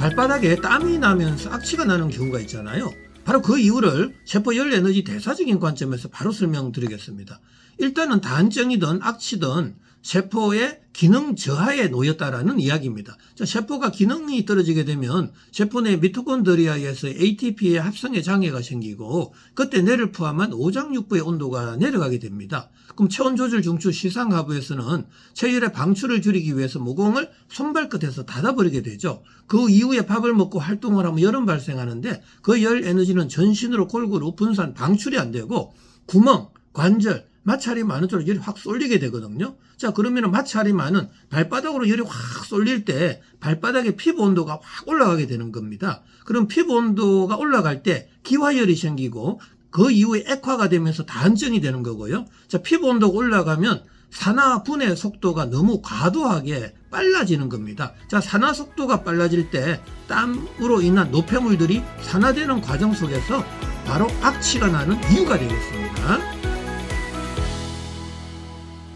발바닥에 땀이 나면서 악취가 나는 경우가 있잖아요. 바로 그 이유를 세포 열 에너지 대사적인 관점에서 바로 설명드리겠습니다. 일단은 단정이든 악취든 세포의 기능 저하에 놓였다라는 이야기입니다. 자, 세포가 기능이 떨어지게 되면 세포 내 미토콘드리아에서 ATP의 합성에 장애가 생기고 그때 뇌를 포함한 오장육부의 온도가 내려가게 됩니다. 그럼 체온 조절 중추 시상하부에서는 체열의 방출을 줄이기 위해서 모공을 손발끝에서 닫아버리게 되죠. 그 이후에 밥을 먹고 활동을 하면 열은 발생하는데 그 열 에너지는 전신으로 골고루 분산 방출이 안 되고 구멍, 관절, 마찰이 많은 쪽으로 열이 확 쏠리게 되거든요. 자, 그러면 마찰이 많은 발바닥으로 열이 확 쏠릴 때 발바닥의 피부 온도가 확 올라가게 되는 겁니다. 그럼 피부 온도가 올라갈 때 기화열이 생기고 그 이후에 액화가 되면서 단정이 되는 거고요. 자, 피부 온도가 올라가면 산화 분해 속도가 너무 과도하게 빨라지는 겁니다. 자, 산화 속도가 빨라질 때 땀으로 인한 노폐물들이 산화되는 과정 속에서 바로 악취가 나는 이유가 되겠습니다.